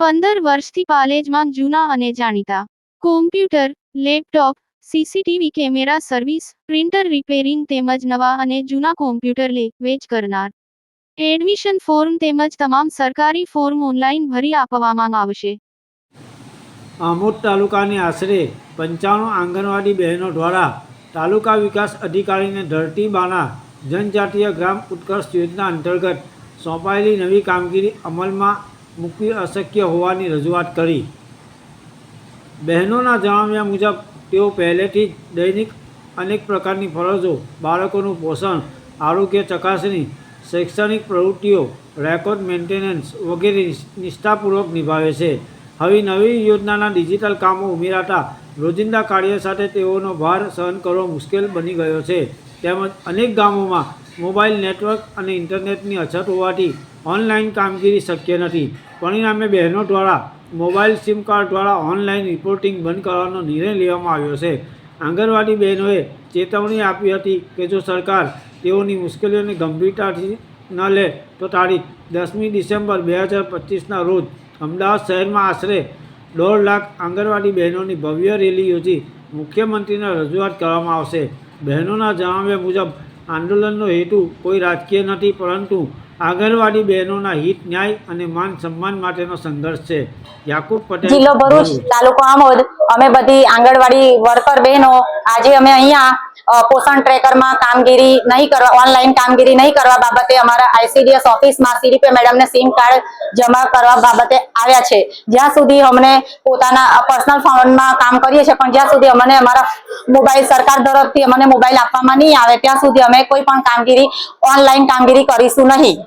પંદર વર્ષથી પાલેજમાં જૂના અને જાણીતા. Computer laptop CCTV camera service printer repairing તેમજ નવા અને જૂના કોમ્પ્યુટર લે, વેચ કરનાર. એડમિશન ફોર્મ તેમજ તમામ સરકારી ફોર્મ ઓનલાઈન ભરી આપવામાં આવશે. આમોદ તાલુકાની આશરે પંચાણું આંગણવાડી બહેનો દ્વારા તાલુકા વિકાસ અધિકારીને ધરતી બાના જનજાતીય ગ્રામ ઉત્કર્ષ યોજના અંતર્ગત સોંપાયેલી નવી કામગીરી અમલમાં મૂકવી અશક્ય હોવાની રજૂઆત કરી. બહેનોના જણાવ્યા મુજબ, તેઓ પહેલેથી જ દૈનિક અનેક પ્રકારની ફરજો, બાળકોનું પોષણ, આરોગ્ય ચકાસણી, શૈક્ષણિક પ્રવૃત્તિઓ, રેકોર્ડ મેન્ટેનન્સ વગેરે નિષ્ઠાપૂર્વક નિભાવે છે. હવે નવી યોજનાના ડિજિટલ કામો ઉમેરાતા રોજિંદા કાર્ય સાથે તેઓનો ભાર સહન કરવો મુશ્કેલ બની ગયો છે. તેમજ અનેક ગામોમાં મોબાઈલ નેટવર્ક અને ઇન્ટરનેટની અછત હોવાથી ઓનલાઈન કામગીરી શક્ય નથી. પરિણામે બહેનો દ્વારા મોબાઈલ સિમ કાર્ડ દ્વારા ઓનલાઈન રિપોર્ટિંગ બંધ કરવાનો નિર્ણય લેવામાં આવ્યો છે. આંગણવાડી બહેનોએ ચેતવણી આપી હતી કે જો સરકાર તેઓની મુશ્કેલીઓની ગંભીરતાથી ન લે, તો તારીખ દસમી ડિસેમ્બર બે હજાર પચીસના રોજ અમદાવાદ શહેરમાં આશરે દોઢ લાખ આંગણવાડી બહેનોની ભવ્ય રેલી યોજી મુખ્યમંત્રીને રજૂઆત કરવામાં આવશે. બહેનોના જણાવ્યા મુજબ આંદોલનનો હેતુ કોઈ રાજકીય નથી, પરંતુ આંગણવાડી બહેનોના હિત, ન્યાય અને માન સન્માન માટેનો સંઘર્ષ છે યાકુબ પટેલ જિલ્લો ભરૂચ. તાલુકો આમોદ અમે બધી આંગણવાડી વર્કર બહેનો આજે અમે અહીંયા પોષણ ટ્રેકરમાં કામગીરી નહીં કરવા ઓનલાઈન કામગીરી નહીં કરવા બાબતે અમારા આઈસીડીએસ ઓફિસમાં સીડીપે મેડમને સિમ કાર્ડ જમા કરવા બાબતે આવ્યા છે. જ્યાં સુધી અમને પોતાના પર્સનલ ફોનમાં કામ કરીએ છીએ, પણ જ્યાં સુધી અમને અમારા મોબાઈલ સરકાર તરફથી અમને મોબાઈલ આપવામાં નહીં આવે, ત્યાં સુધી અમે કોઈ પણ કામગીરી ઓનલાઈન કામગીરી કરીશું નહીં.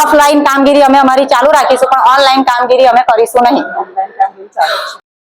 ઓફલાઈન કામગીરી અમે અમારી ચાલુ રાખીશું, પણ ઓનલાઈન કામગીરી અમે કરીશું નહીં.